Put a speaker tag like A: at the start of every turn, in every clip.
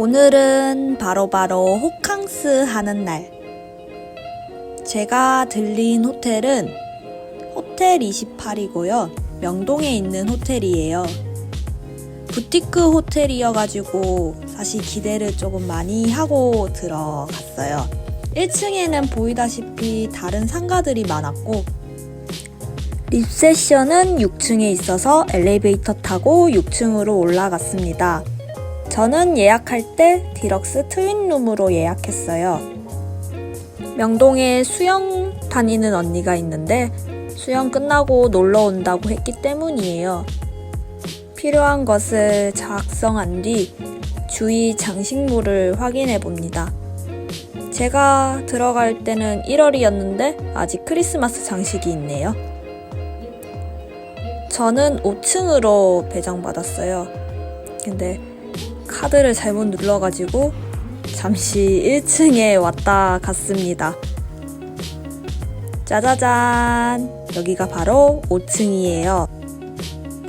A: 오늘은 바로 바로 호캉스 하는 날. 제가 들린 호텔은 호텔 28이고요. 명동에 있는 호텔이에요. 부티크 호텔이어가지고 사실 기대를 조금 많이 하고 들어갔어요. 1층에는 보이다시피 다른 상가들이 많았고, 립세션은 6층에 있어서 엘리베이터 타고 6층으로 올라갔습니다. 저는 예약할 때 디럭스 트윈룸으로 예약했어요. 명동에 수영 다니는 언니가 있는데 수영 끝나고 놀러 온다고 했기 때문이에요. 필요한 것을 작성한 뒤 주위 장식물을 확인해 봅니다. 제가 들어갈 때는 1월이었는데 아직 크리스마스 장식이 있네요. 저는 5층으로 배정받았어요. 근데 카드를 잘못 눌러가지고 잠시 1층에 왔다 갔습니다. 짜자잔! 여기가 바로 5층이에요.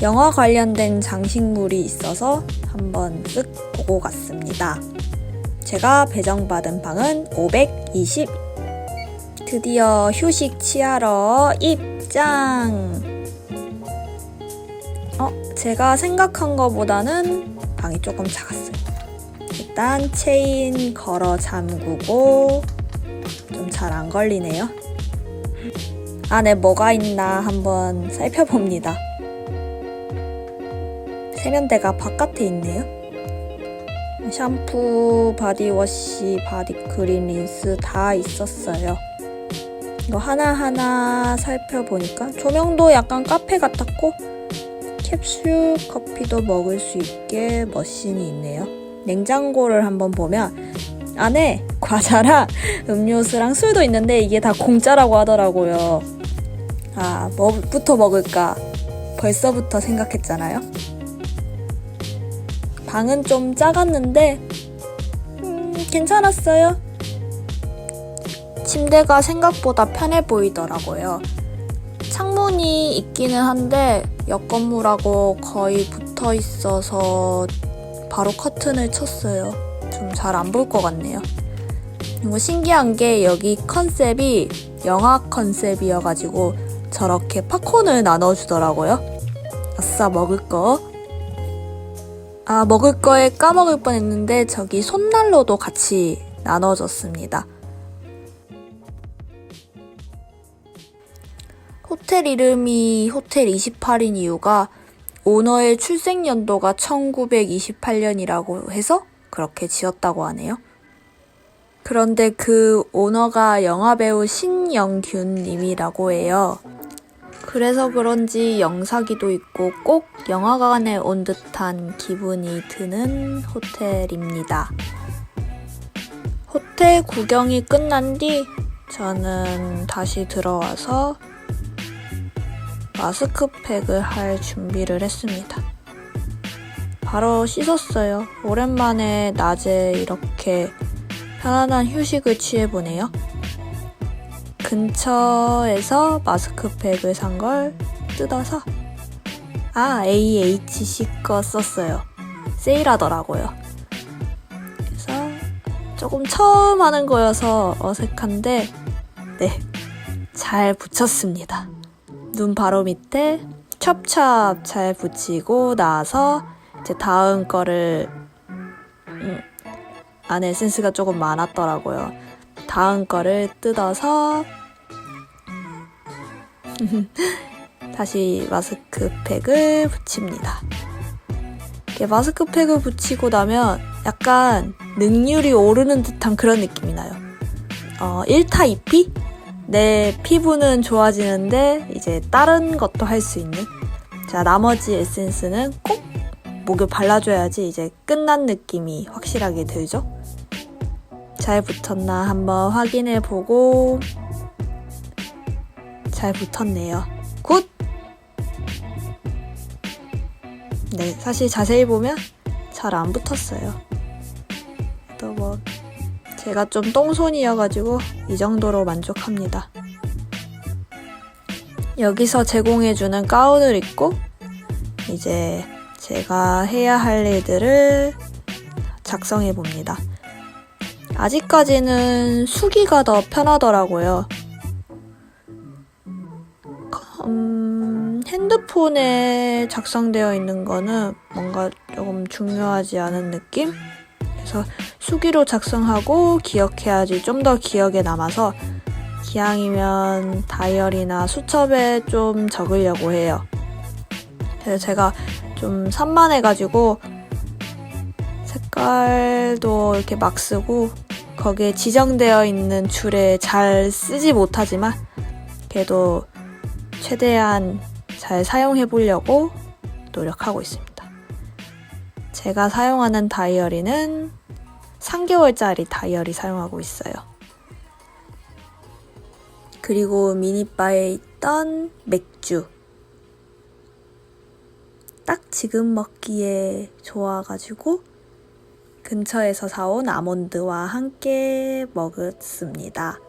A: 영화 관련된 장식물이 있어서 한번 쓱 보고 갔습니다. 제가 배정받은 방은 520. 드디어 휴식 취하러 입장! 어, 제가 생각한 것보다는 방이 조금 작았어요. 일단 체인 걸어 잠그고 좀 잘 안 걸리네요. 안에 뭐가 있나 한번 살펴봅니다. 세면대가 바깥에 있네요. 샴푸, 바디워시, 바디크림, 린스 다 있었어요. 이거 하나하나 살펴보니까 조명도 약간 카페 같았고 캡슐 커피도 먹을 수 있게 머신이 있네요. 냉장고를 한번 보면 안에 과자랑 음료수랑 술도 있는데 이게 다 공짜라고 하더라고요. 아, 뭐부터 먹을까? 벌써부터 생각했잖아요. 방은 좀 작았는데, 음, 괜찮았어요. 침대가 생각보다 편해 보이더라고요. 창문이 있기는 한데, 옆 건물하고 거의 붙어 있어서 바로 커튼을 쳤어요. 좀 잘 안 볼 것 같네요. 그리고 신기한 게 여기 컨셉이 영화 컨셉이어가지고 저렇게 팝콘을 나눠주더라고요. 아싸, 먹을 거. 아, 먹을 거에 까먹을 뻔 했는데 저기 손난로도 같이 나눠줬습니다. 호텔 이름이 호텔 28인 이유가 오너의 출생 연도가 1928년이라고 해서 그렇게 지었다고 하네요. 그런데 그 오너가 영화배우 신영균 님이라고 해요. 그래서 그런지 영사기도 있고 꼭 영화관에 온 듯한 기분이 드는 호텔입니다. 호텔 구경이 끝난 뒤 저는 다시 들어와서 마스크팩을 할 준비를 했습니다. 바로 씻었어요. 오랜만에 낮에 이렇게 편안한 휴식을 취해보네요. 근처에서 마스크팩을 산 걸 뜯어서 아 AHC 거 썼어요. 세일하더라고요. 그래서 조금 처음 하는 거여서 어색한데 네 잘 붙였습니다. 눈 바로 밑에 찹찹 잘 붙이고 나서 이제 다음 거를 음, 안에 에센스가 조금 많았더라고요. 다음 거를 뜯어서 다시 마스크팩을 붙입니다. 마스크팩을 붙이고 나면 약간 능률이 오르는 듯한 그런 느낌이 나요. 어, 1타 2피? 내 피부는 좋아지는데 이제 다른 것도 할 수 있는. 자 나머지 에센스는 꼭 목에 발라줘야지 이제 끝난 느낌이 확실하게 들죠? 잘 붙었나 한번 확인해 보고. 잘 붙었네요. 굿! 네 사실 자세히 보면 잘 안 붙었어요. 또 뭐 제가 좀 똥손이어가지고 이 정도로 만족합니다. 여기서 제공해주는 가운을 입고 이제 제가 해야 할 일들을 작성해 봅니다. 아직까지는 수기가 더 편하더라고요. 음, 핸드폰에 작성되어 있는 거는 뭔가 조금 중요하지 않은 느낌? 그래서 수기로 작성하고 기억해야지 좀 더 기억에 남아서 기왕이면 다이어리나 수첩에 좀 적으려고 해요. 그래서 제가 좀 산만해가지고 색깔도 이렇게 막 쓰고 거기에 지정되어 있는 줄에 잘 쓰지 못하지만 그래도 최대한 잘 사용해 보려고 노력하고 있습니다. 제가 사용하는 다이어리는 3개월짜리 다이어리 사용하고 있어요. 그리고 미니바에 있던 맥주. 딱 지금 먹기에 좋아가지고 근처에서 사온 아몬드와 함께 먹었습니다.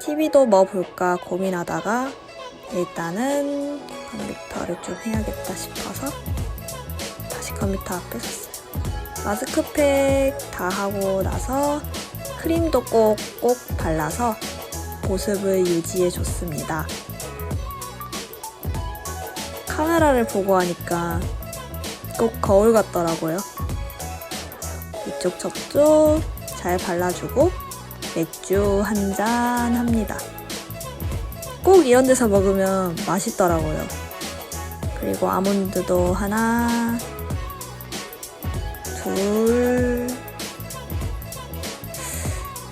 A: TV도 뭐 볼까 고민하다가 일단은 컴퓨터를 좀 해야겠다 싶어서 다시 컴퓨터 앞에 섰어요. 마스크팩 다 하고 나서 크림도 꼭꼭 발라서 보습을 유지해 줬습니다. 카메라를 보고 하니까 꼭 거울 같더라고요. 이쪽 저쪽 잘 발라주고 맥주 한 잔 합니다. 꼭 이런 데서 먹으면 맛있더라고요. 그리고 아몬드도 하나, 둘,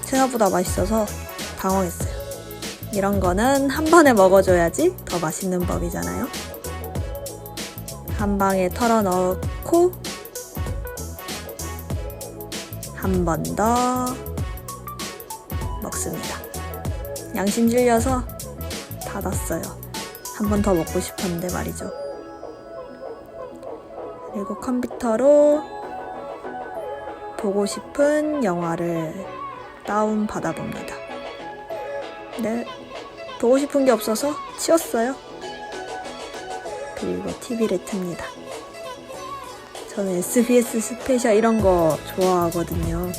A: 생각보다 맛있어서 당황했어요. 이런 거는 한 번에 먹어줘야지 더 맛있는 법이잖아요. 한 방에 털어 넣고 한 번 더 먹습니다. 양심 질려서 닫았어요. 한 번 더 먹고 싶었는데 말이죠. 그리고 컴퓨터로 보고 싶은 영화를 다운 받아 봅니다. 네, 보고 싶은 게 없어서 치웠어요. 그리고 TV를 틉니다. 저는 SBS 스페셜 이런 거 좋아하거든요.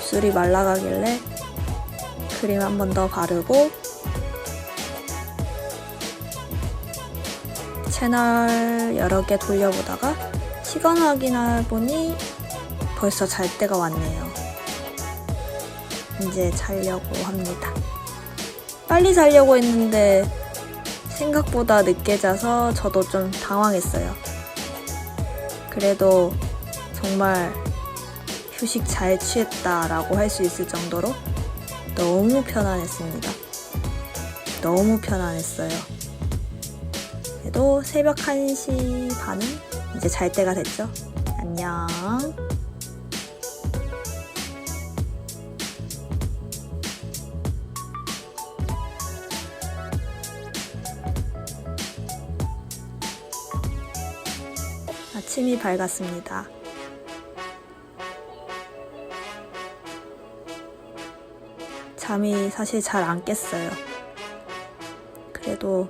A: 입술이 말라가길래 크림 한 번 더 바르고 채널 여러 개 돌려보다가 시간 확인해 보니 벌써 잘 때가 왔네요. 이제 자려고 합니다. 빨리 자려고 했는데 생각보다 늦게 자서 저도 좀 당황했어요. 그래도 정말 휴식 잘 취했다라고 할 수 있을 정도로 너무 편안했습니다. 너무 편안했어요. 그래도 새벽 1시 반은 이제 잘 때가 됐죠. 안녕. 아침이 밝았습니다. 잠이 사실 잘 안 깼어요. 그래도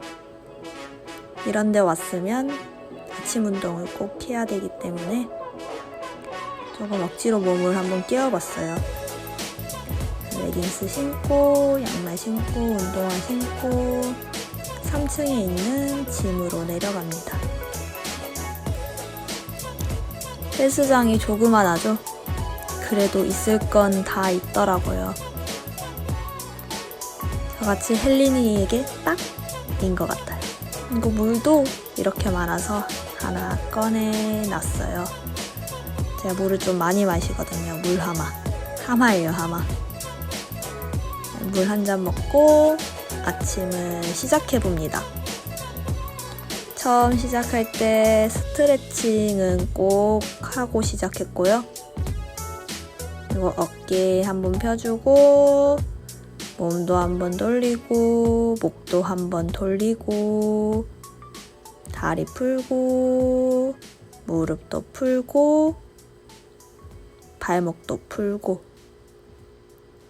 A: 이런 데 왔으면 아침 운동을 꼭 해야 되기 때문에 조금 억지로 몸을 한번 깨워봤어요. 레깅스 신고, 양말 신고, 운동화 신고 3층에 있는 짐으로 내려갑니다. 헬스장이 조그만하죠? 그래도 있을 건 다 있더라고요. 저같이 헬린이에게 딱인 것 같아요. 이거 물도 이렇게 많아서 하나 꺼내놨어요. 제가 물을 좀 많이 마시거든요. 물 하마. 하마예요, 하마. 물 한 잔 먹고 아침을 시작해봅니다. 처음 시작할 때 스트레칭은 꼭 하고 시작했고요. 그리고 어깨 한번 펴주고, 몸도 한번 돌리고, 목도 한번 돌리고, 다리 풀고, 무릎도 풀고, 발목도 풀고,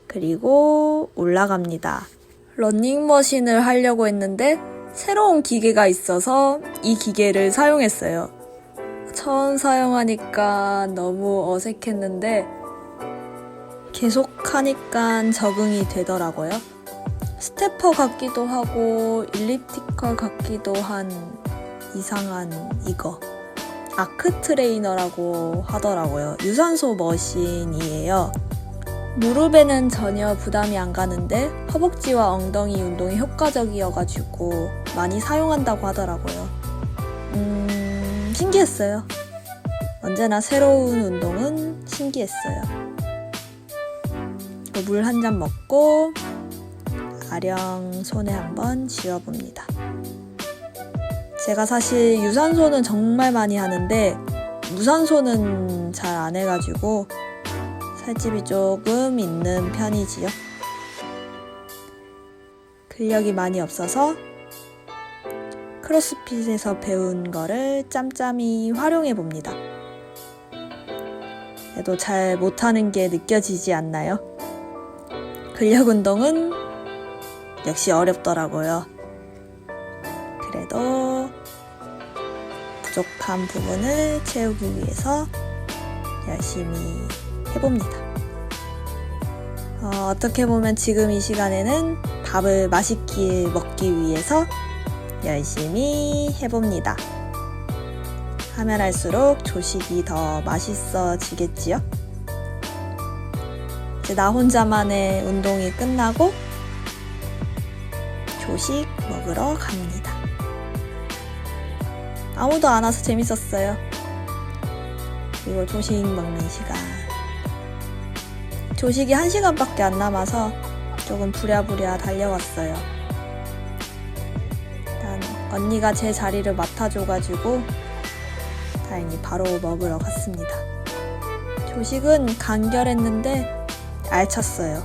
A: 그리고 올라갑니다. 러닝머신을 하려고 했는데 새로운 기계가 있어서 이 기계를 사용했어요. 처음 사용하니까 너무 어색했는데 계속 하니까 적응이 되더라고요. 스테퍼 같기도 하고 일리프티컬 같기도 한 이상한 이거. 아크 트레이너라고 하더라고요. 유산소 머신이에요. 무릎에는 전혀 부담이 안 가는데 허벅지와 엉덩이 운동이 효과적이어가지고 많이 사용한다고 하더라고요. 음, 신기했어요. 언제나 새로운 운동은 신기했어요. 물 한 잔 먹고 아령 손에 한번 쥐어봅니다. 제가 사실 유산소는 정말 많이 하는데 무산소는 잘 안 해가지고 살집이 조금 있는 편이지요. 근력이 많이 없어서 크로스핏에서 배운 거를 짬짬이 활용해 봅니다. 그래도 잘 못하는 게 느껴지지 않나요? 근력 운동은 역시 어렵더라고요. 그래도 부족한 부분을 채우기 위해서 열심히 해봅니다. 어, 떻게 보면 지금 이 시간에는 밥을 맛있게 먹기 위해서 열심히 해봅니다. 하면 할수록 조식이 더 맛있어지겠지요? 이제 나 혼자만의 운동이 끝나고 조식 먹으러 갑니다. 아무도 안 와서 재밌었어요. 그리고 조식 먹는 시간. 조식이 1시간밖에 안 남아서 조금 부랴부랴 달려왔어요. 일단 언니가 제 자리를 맡아줘가지고 다행히 바로 먹으러 갔습니다. 조식은 간결했는데 알찼어요.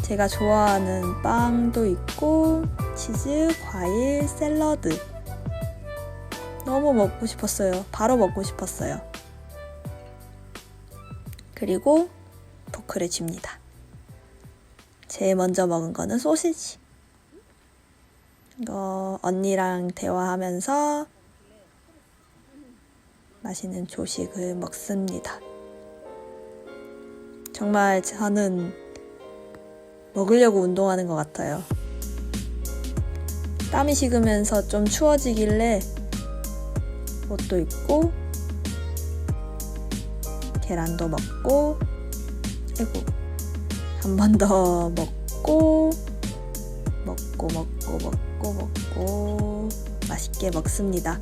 A: 제가 좋아하는 빵도 있고 치즈, 과일, 샐러드. 너무 먹고 싶었어요. 바로 먹고 싶었어요. 그리고 포크를 줍니다. 제일 먼저 먹은 거는 소시지. 이거 언니랑 대화하면서 맛있는 조식을 먹습니다. 정말 저는 먹으려고 운동하는 것 같아요. 땀이 식으면서 좀 추워지길래 옷도 입고 계란도 먹고 아이고 한 번 더 먹고 먹고 먹고 먹고 먹고 맛있게 먹습니다.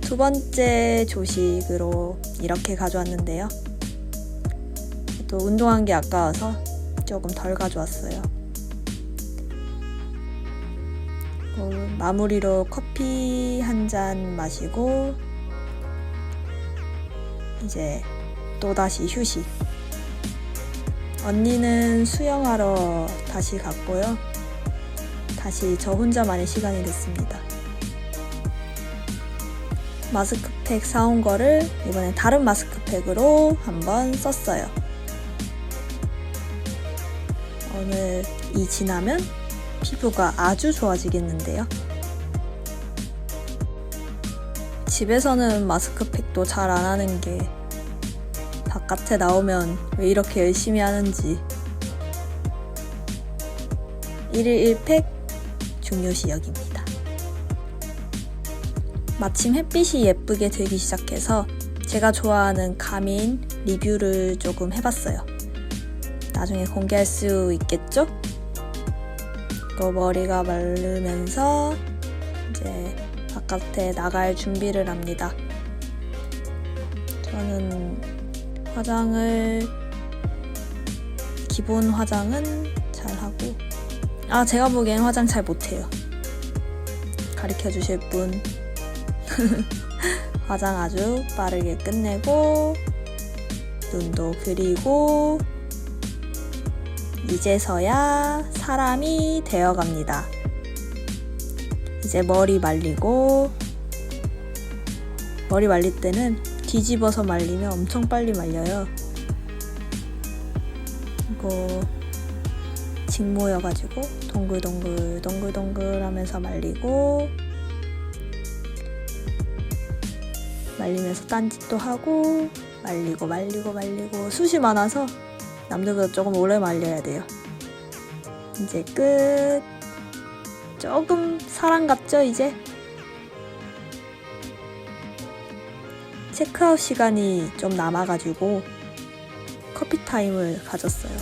A: 두 번째 조식으로 이렇게 가져왔는데요. 또 운동한 게 아까워서 조금 덜 가져왔어요. 마무리로 커피 한 잔 마시고 이제 또다시 휴식. 언니는 수영하러 다시 갔고요. 다시 저 혼자만의 시간이 됐습니다. 마스크팩 사온 거를 이번엔 다른 마스크팩으로 한번 썼어요. 오늘 이 지나면 피부가 아주 좋아지겠는데요. 집에서는 마스크팩도 잘 안 하는 게 바깥에 나오면 왜 이렇게 열심히 하는지 1일 1팩 중요시 여깁니다. 마침 햇빛이 예쁘게 들기 시작해서 제가 좋아하는 가민 리뷰를 조금 해봤어요. 나중에 공개할 수 있겠죠? 또 머리가 마르면서 이제 바깥에 나갈 준비를 합니다. 저는 화장을 기본 화장은 잘 하고 아 제가 보기엔 화장 잘 못해요. 가르쳐 주실 분 화장 아주 빠르게 끝내고 눈도 그리고 이제서야 사람이 되어갑니다. 이제 머리 말리고 머리 말릴 때는 뒤집어서 말리면 엄청 빨리 말려요. 이거 직 모여가지고 동글동글 동글동글 하면서 말리고 말리면서 딴짓도 하고 말리고 말리고 말리고 숱이 많아서 남들보다 조금 오래 말려야 돼요. 이제 끝. 조금 사랑 같죠 이제? 체크아웃 시간이 좀 남아가지고 커피 타임을 가졌어요.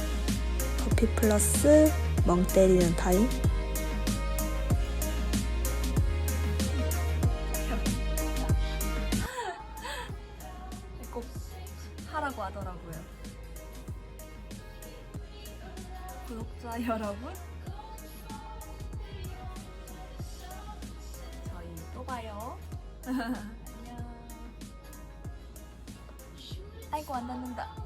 A: 커피 플러스 멍 때리는 타임. 꼭 하라고 하더라고요. 구독자 여러분, 저희 또 봐요. 안녕. 아이고 안 닿는다.